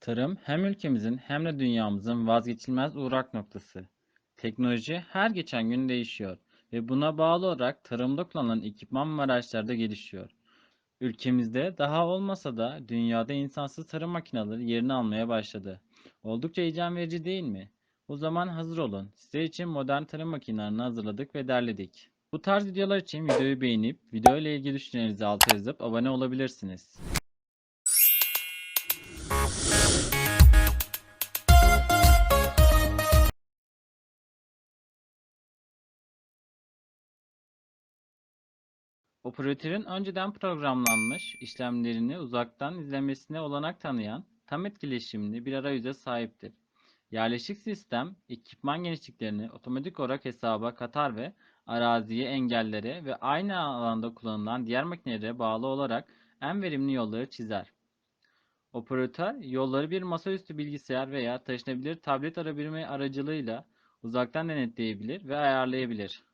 Tarım hem ülkemizin hem de dünyamızın vazgeçilmez uğrak noktası. Teknoloji her geçen gün değişiyor ve buna bağlı olarak tarımda kullanılan ekipman ve araçlar da gelişiyor. Ülkemizde daha olmasa da dünyada insansız tarım makineleri yerini almaya başladı. Oldukça heyecan verici değil mi? O zaman hazır olun. Sizler için modern tarım makinelerini hazırladık ve derledik. Bu tarz videolar için videoyu beğenip video ile ilgili düşüncelerinizi alta yazıp abone olabilirsiniz. Operatörün önceden programlanmış işlemlerini uzaktan izlemesine olanak tanıyan tam etkileşimli bir arayüze sahiptir. Yerleşik sistem, ekipman genişliklerini otomatik olarak hesaba katar ve araziye, engellere ve aynı alanda kullanılan diğer makinelere bağlı olarak en verimli yolları çizer. Operatör yolları bir masaüstü bilgisayar veya taşınabilir tablet arabirimi aracılığıyla uzaktan denetleyebilir ve ayarlayabilir.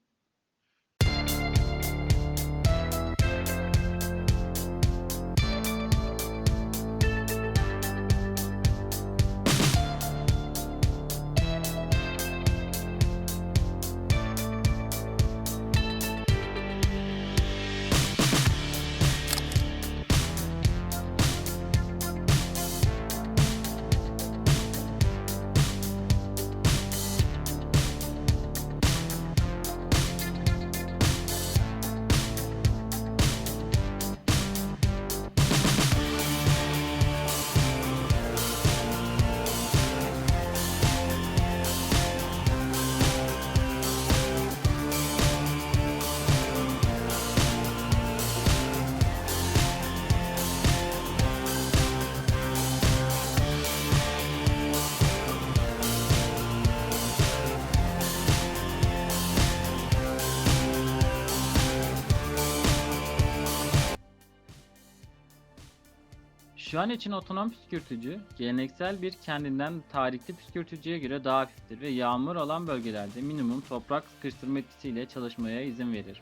Şu an için otonom püskürtücü, geleneksel bir kendinden tarihli püskürtücüye göre daha hafiftir ve yağmur olan bölgelerde minimum toprak sıkıştırma etkisiyle çalışmaya izin verir.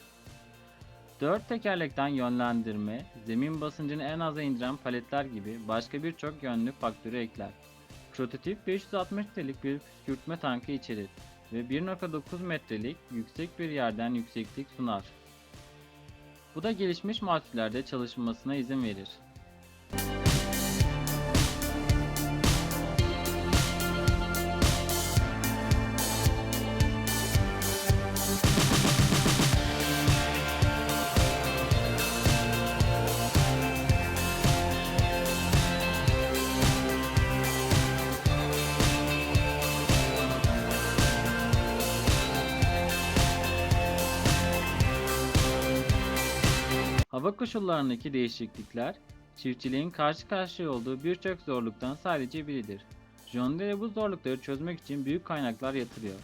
Dört tekerlekten yönlendirme, zemin basıncını en aza indiren paletler gibi başka birçok yönlü faktörü ekler. Prototip 560 litrelik bir püskürtme tankı içerir ve 1.9 metrelik yüksek bir yerden yükseklik sunar. Bu da gelişmiş mahsullerde çalışılmasına izin verir. Hava koşullarındaki değişiklikler, çiftçiliğin karşı karşıya olduğu birçok zorluktan sadece biridir. John Deere bu zorlukları çözmek için büyük kaynaklar yatırıyor.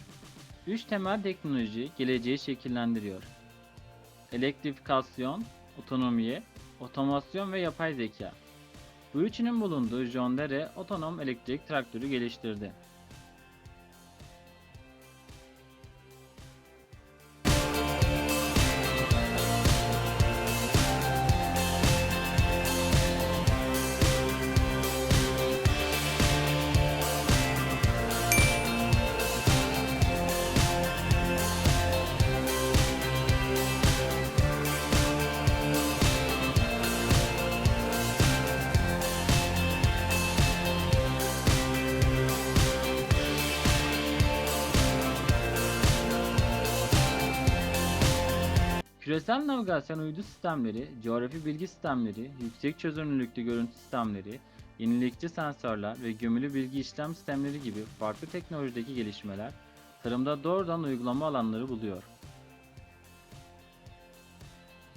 Üç temel teknoloji geleceği şekillendiriyor. Elektrifikasyon, otonomiye, otomasyon ve yapay zeka. Bu üçünün bulunduğu John Deere otonom elektrik traktörü geliştirdi. Küresel navigasyon uydu sistemleri, coğrafi bilgi sistemleri, yüksek çözünürlüklü görüntü sistemleri, yenilikçi sensörler ve gömülü bilgi işlem sistemleri gibi farklı teknolojideki gelişmeler tarımda doğrudan uygulama alanları buluyor.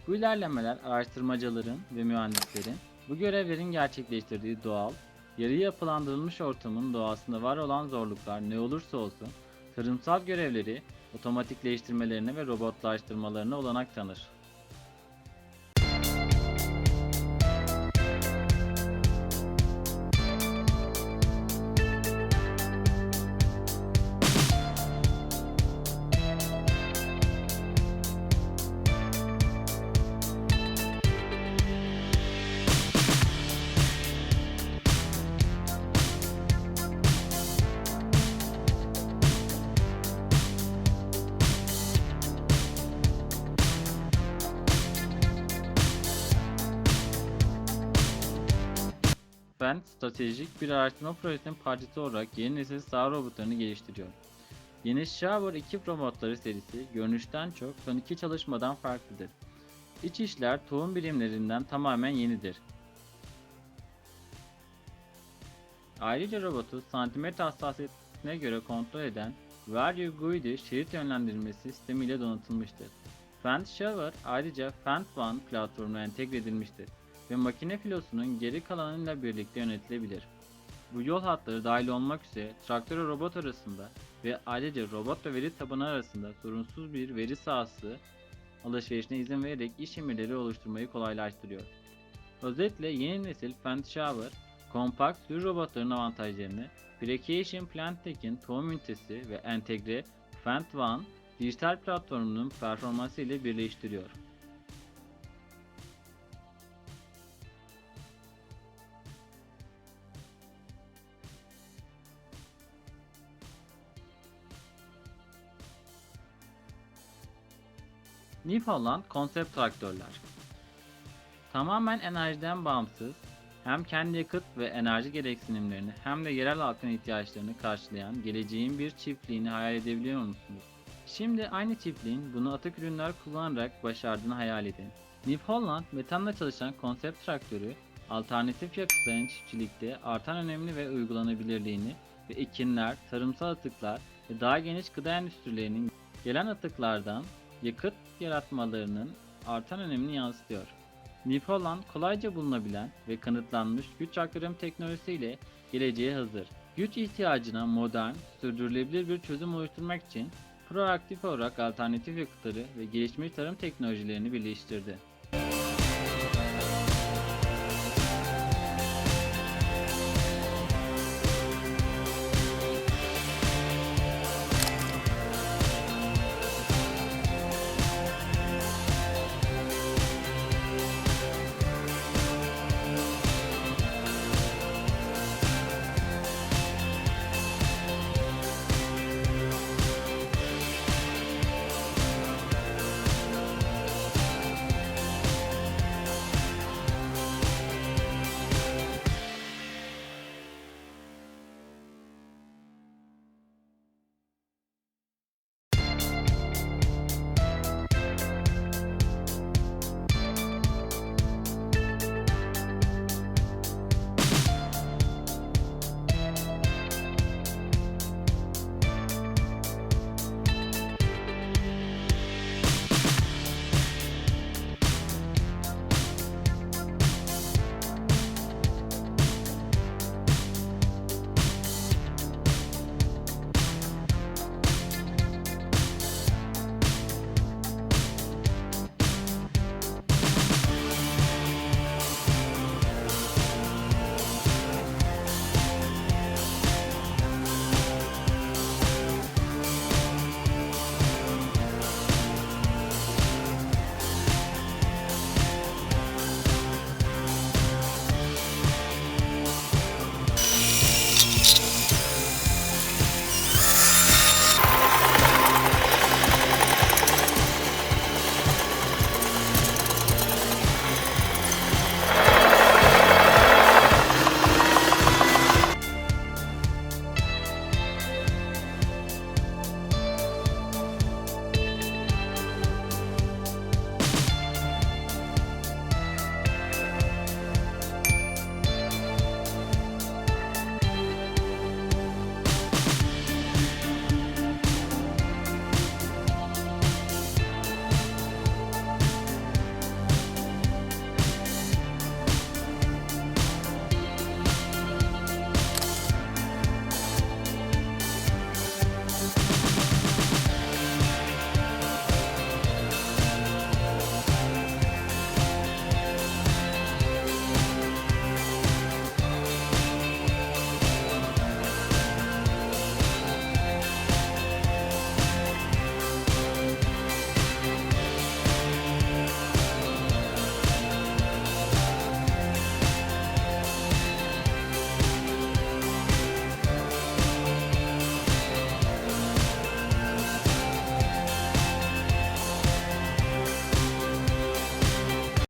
Bu ilerlemeler araştırmacıların ve mühendislerin bu görevlerin gerçekleştirdiği doğal, yarı yapılandırılmış ortamın doğasında var olan zorluklar ne olursa olsun tarımsal görevleri otomatikleştirmelerine ve robotlaştırmalarına olanak tanır. Fendt stratejik bir araştırma projesinin parçası olarak yeni nesil sağ robotlarını geliştiriyor. Yeni Shower ekip robotları serisi görünüşten çok son iki çalışmadan farklıdır. İç işler tohum birimlerinden tamamen yenidir. Ayrıca robotu santimetre hassasiyetine göre kontrol eden Value GUID şerit yönlendirmesi sistemiyle donatılmıştır. Fendt Shower ayrıca Fendt One platformuna entegre edilmiştir ve makine filosunun geri kalanıyla birlikte yönetilebilir. Bu yol hatları dahil olmak üzere traktör ve robot arasında ve ayrıca robot ve veri tabanı arasında sorunsuz bir veri sahası alışverişine izin vererek iş emirleri oluşturmayı kolaylaştırıyor. Özetle yeni nesil Fendt Shower, kompakt sürü robotların avantajlarını Precation Plantech'in tohum ünitesi ve entegre Fendt One dijital platformunun performansı ile birleştiriyor. New Holland konsept traktörler. Tamamen enerjiden bağımsız, hem kendi yakıt ve enerji gereksinimlerini hem de yerel halkın ihtiyaçlarını karşılayan geleceğin bir çiftliğini hayal edebiliyor musunuz? Şimdi aynı çiftliğin bunu atık ürünler kullanarak başardığını hayal edin. New Holland metanla çalışan konsept traktörü, alternatif yakıtların çiftçilikte artan önemli ve uygulanabilirliğini ve ekinler, tarımsal atıklar ve daha geniş gıda endüstrilerinin gelen atıklardan yakıt yaratmalarının artan önemini yansıtıyor. New kolayca bulunabilen ve kanıtlanmış güç aktarım teknolojisiyle geleceğe hazır. Güç ihtiyacına modern, sürdürülebilir bir çözüm oluşturmak için proaktif olarak alternatif yakıtları ve gelişmiş tarım teknolojilerini birleştirdi.